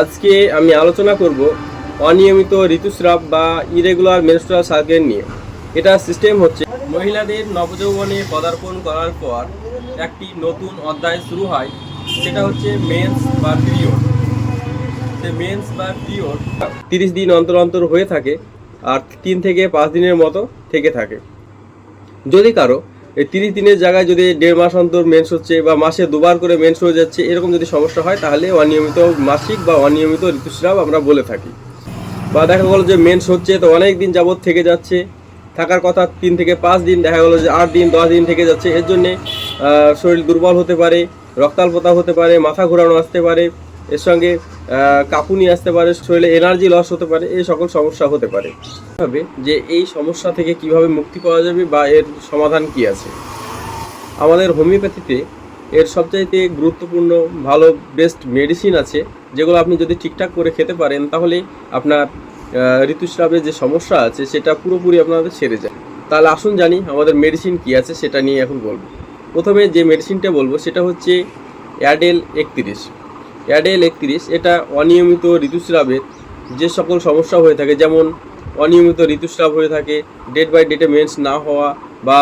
আজকে আমি আলোচনা করব অনিয়মিত ঋতুস্রাব বা ইরেগুলার মেনস্ট্রুয়াল সাইকেল নিয়ে। এটা সিস্টেম হচ্ছে মহিলাদের নবযৌবনে পদার্পণ করার পর একটি নতুন অধ্যায় শুরু হয়, সেটা হচ্ছে মেন্স বা পিরিয়ড সে মেন্স বা পিরিয়ড তিরিশ দিন অন্তর অন্তর হয়ে থাকে আর তিন থেকে পাঁচ দিনের মতো থেকে থাকে। যদি কারও এই তিরিশ দিনের জায়গায় যদি দেড় মাস অন্তর মেন্স হচ্ছে বা মাসে দুবার করে মেন্স হয়ে যাচ্ছে, এরকম যদি সমস্যা হয়, তাহলে অনিয়মিত মাসিক বা অনিয়মিত ঋতুস্রাব আমরা বলে থাকি। বা দেখা গেলো যে মেন্স হচ্ছে, তো অনেক দিন যাবৎ থেকে যাচ্ছে। থাকার কথা তিন থেকে পাঁচ দিন, দেখা গেলো যে আট দিন, দশ দিন থেকে যাচ্ছে। এর জন্যে শরীর দুর্বল হতে পারে, রক্তাল্পতা হতে পারে, মাথা ঘোরানো আসতে পারে। এর সঙ্গে কাঁপুনি আসতে পারে শরীরে এনার্জি লস হতে পারে এই সকল সমস্যা হতে পারে। হবে যে এই সমস্যা থেকে কীভাবে মুক্তি পাওয়া যাবে বা এর সমাধান কি আছে? আমাদের হোমিওপ্যাথিতে এর সবচাইতে গুরুত্বপূর্ণ ভালো বেস্ট মেডিসিন আছে যেগুলো আপনি যদি ঠিকঠাক করে খেতে পারেন তাহলে আপনার আহ, ঋতুস্রাবের যে সমস্যা আছে সেটা পুরোপুরি আপনাদের সেরে যায়। তাহলে আসুন জানি আমাদের মেডিসিন কি আছে সেটা নিয়ে এখন বলব। প্রথমে যে মেডিসিনটা বলব সেটা হচ্ছে অ্যাডেল একত্রিশ। অ্যাডেল একত্রিশ এটা অনিয়মিত ঋতুস্রাবের যে সকল সমস্যা হয়ে থাকে, যেমন অনিয়মিত ঋতুস্রাব হয়ে থাকে ডেট বাই ডেটে মেন্স না হওয়া বা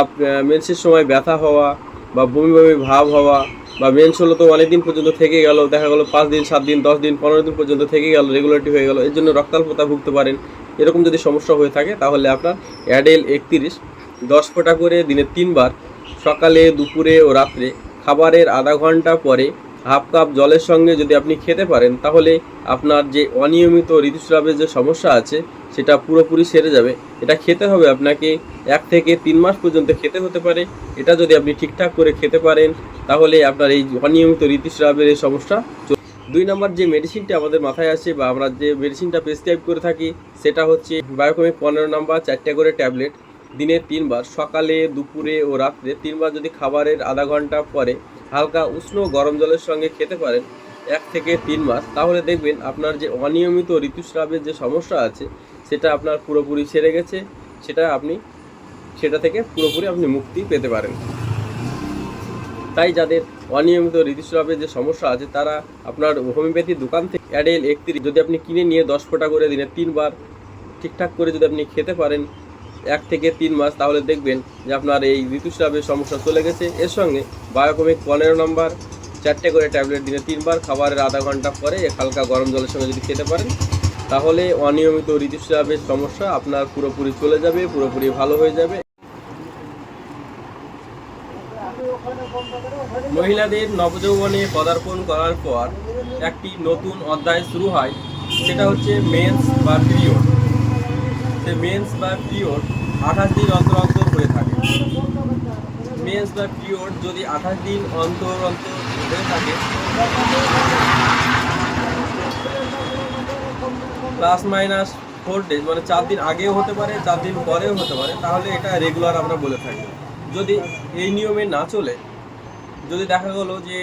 মেন্সের সময় ব্যথা হওয়া বা বমি বমি ভাব হওয়া বা মেন্স হলো তো অনেকদিন পর্যন্ত থেকে গেল, দেখা গেলো পাঁচ দিন, সাত দিন, দশ দিন, পনেরো দিন পর্যন্ত থেকে গেল রেগুলারিটি হয়ে গেল, এর জন্য রক্তাল্পতা ভুগতে পারেন। এরকম যদি সমস্যা হয়ে থাকে, তাহলে আপনার অ্যাডেল একত্রিশ, দশ ফোঁটা করে দিনে তিনবার সকালে, দুপুরে ও রাত্রে খাবারের আধা ঘণ্টা পরে হাফ কাপ জলের সঙ্গে যদি আপনি খেতে পারেন, তাহলে আপনার যে অনিয়মিত ঋতুস্রাবের যে সমস্যা আছে, সেটা পুরোপুরি সেরে যাবে। এটা খেতে হবে আপনাকে এক থেকে তিন মাস পর্যন্ত খেতে হতে পারে। এটা যদি আপনি ঠিকঠাক করে খেতে পারেন, তাহলে আপনার এই অনিয়মিত ঋতুস্রাবের এই সমস্যা দুই নম্বর যে মেডিসিনটা আমাদের মাথায় আসে বা আমরা যে মেডিসিনটা প্রেসক্রাইব করে থাকি, সেটা হচ্ছে বায়োকমিক পনেরো নাম্বার চারটে করে ট্যাবলেট দিনে তিনবার, সকালে, দুপুরে ও রাত্রে তিনবার যদি খাবারের আধা ঘণ্টা পরে হালকা উষ্ণ গরম জলের সঙ্গে খেতে পারেন, এক থেকে তিন মাস, তাহলে দেখবেন আপনার যে অনিয়মিত ঋতুস্রাবের যে সমস্যা আছে, সেটা আপনার পুরোপুরি সেরে গেছে, সেটা আপনি, সেটা থেকে পুরোপুরি আপনি মুক্তি পেতে পারেন। তাই যাদের অনিয়মিত ঋতুস্রাবের যে সমস্যা আছে, তারা আপনার হোমিওপ্যাথি দোকান থেকে অ্যাডেল একত্রিশ যদি আপনি কিনে নিয়ে দশ ফোঁটা করে দিনে তিনবার ঠিকঠাক করে যদি আপনি খেতে পারেন এক থেকে তিন মাস, তাহলে দেখবেন যে আপনার এই ঋতুস্রাবের সমস্যা চলে গেছে। এর সঙ্গে বায়োকমিক পনেরো নম্বর চারটে করে ট্যাবলেট দিনে তিনবার, খাবারের আধা ঘণ্টা পরে হালকা গরম জলের সঙ্গে যদি খেতে পারেন, তাহলে অনিয়মিত ঋতুস্রাবের সমস্যা আপনার পুরোপুরি চলে যাবে, পুরোপুরি ভালো হয়ে যাবে। মহিলাদের নবযৌবনে পদার্পণ করার পর একটি নতুন অধ্যায় শুরু হয়, সেটা হচ্ছে মেন্স বা পিরিয়ড সে মেন্স বা পিরিয়ড আঠাশ দিন অন্তর অন্তর হয়ে থাকে। মেন্স বা পিরিয়ড যদি আঠাশ দিন অন্তর অন্তর হয়ে থাকে প্লাস মাইনাস ফোর ডেজ মানে চার দিন আগেও হতে পারে, চার দিন পরেও হতে পারে, তাহলে এটা রেগুলার আমরা বলে থাকি। যদি এই নিয়মে না চলে, যদি দেখা গেলো যে